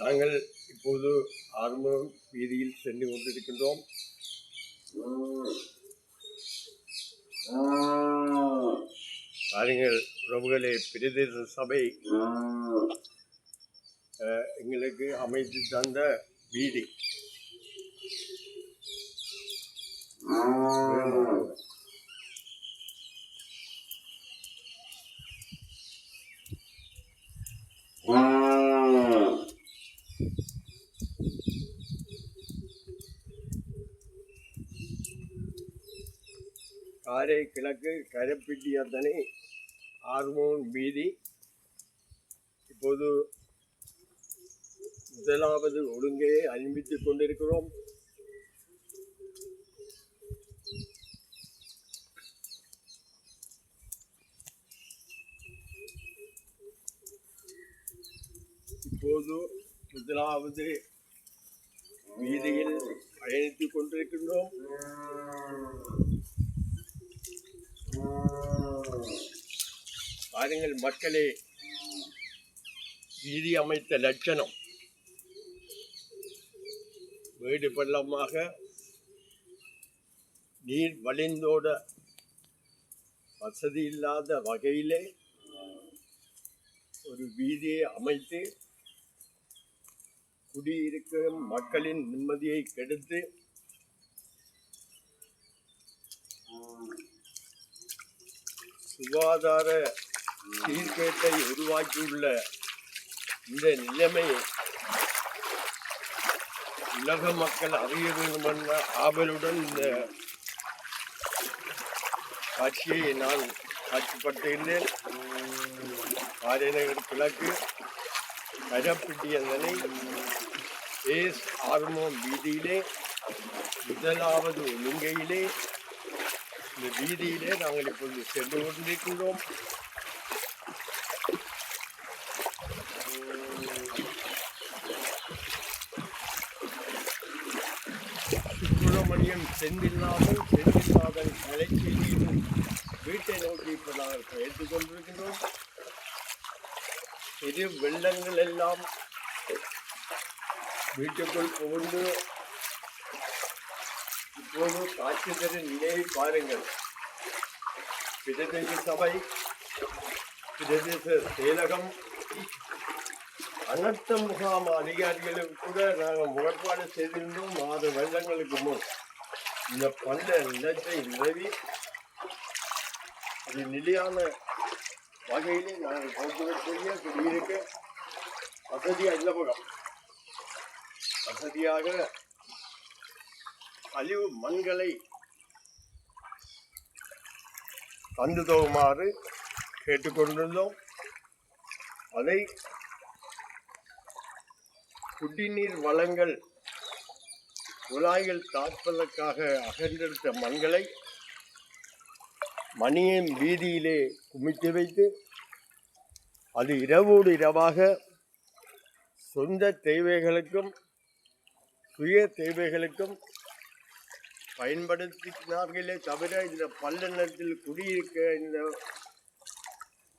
நாங்கள் இப்போது ஆறுமுகம் வீதியில் சென்று கொண்டிருக்கின்றோம். பாருங்கள் உறவுகளே பிரதேச சபை எங்களுக்கு அமைத்து தந்த வீதி. காரை கிழக்கு கரப்பிட்டியத்தனை ஹார்மோன் வீதி இப்போது முதலாவது ஒழுங்கையை அறிவித்துக் கொண்டிருக்கிறோம். இப்போது முதலாவது வீதியில் பயணித்துக் கொண்டிருக்கின்றோம். பாருங்கள் மக்களே வீதி அமைத்த லட்சணம். வீடு பள்ளமாக நீர் வலிந்தோட வசதி இல்லாத வகையிலே ஒரு வீதியை அமைத்து குடியிருக்கும் மக்களின் நிம்மதியை கெடுத்து சுகாதார சீர்கேட்டை உருவாக்கியுள்ள இந்த நிலைமை உலக மக்கள் அறிய வேண்டும் என்ற ஆவலுடன் இந்த காட்சியை நான் காட்சிப்பட்டிருந்தேன் காரைநகர் கிழக்கு கரப்பிட்டியதனை ஏஸ் ஆர்மோம் வீதியிலே முதலாவது ஒழுங்கையிலே இந்த வீதியிலே நாங்கள் இப்பொழுது சென்று கொண்டிருக்கின்றோம். சுப்பிரமணியம் செந்தில்லாமல் செந்தில்லாதன் கலைச்செய்தியும் வீட்டை நோக்கி இப்போ நாங்கள் பயந்து கொண்டிருக்கின்றோம். பெரிய வெள்ளங்கள் எல்லாம் வீட்டுக்குள் புகுந்து இப்போது காட்சி தரும் நிலையை பாருங்கள். பிரதேச சபை பிரதேச செயலகம் அனர்த்த முகாம் அதிகாரிகளுக்கு கூட நாங்கள் முரண்பாடு செய்திருந்தோம். ஆறு வருடங்களுக்கு முன். இந்த பண்ட நிலத்தை நிலவி அது நிலையான வகையிலே நாங்கள் போக்குவரத்துடைய குடியிருக்க வசதியாக இல்லை போகிறோம் வசதியாக கழிவு மண்களை தந்து தோகுமாறு கேட்டுக்கொண்டிருந்தோம் அதை குடிநீர் வளங்கள் குழாய்கள் தாழ்ப்பதற்காக அகன்றெடுத்த மண்களை மணியின் வீதியிலே குமித்து வைத்து அது இரவோடு இரவாக சொந்த தேவைகளுக்கும் சுய தேவைகளுக்கும் பயன்படுத்தினார்களே தவிர இந்த பல்லெண்ணத்தில் குடியிருக்க இந்த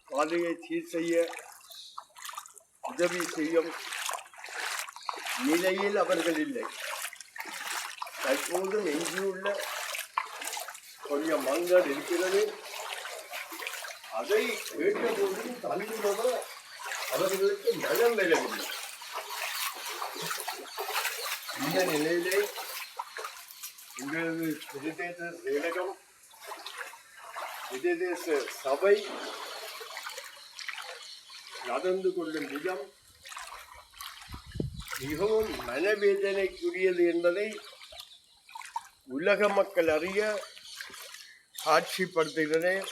பாதையை சீர் செய்ய உதவி செய்யும் நிலையில் அவர்கள் இல்லை. தற்போதும் எஞ்சியுள்ள கொஞ்சம் மங்கள் இருக்கிறது. அதை கேட்டபோதும் தள்ளுபவர் அவர்களுக்கு மனம் வரவில்லை இந்த நிலையிலே எங்களது பிரதேச செயலகம் பிரதேச சபை நடந்து கொள்ளும் விதம் மிகவும் மனவேதனைக்குரியது என்பதை உலக மக்கள் அறிய காட்சிப்படுத்துகிறேன்.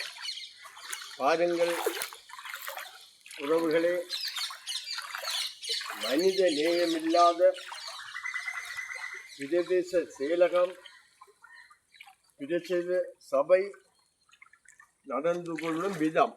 பாருங்கள் உறவுகளே மனித நேயமில்லாத பிரதேச செயலகம் பிரதேச சபை நடந்து கொள்ளும் விதம்.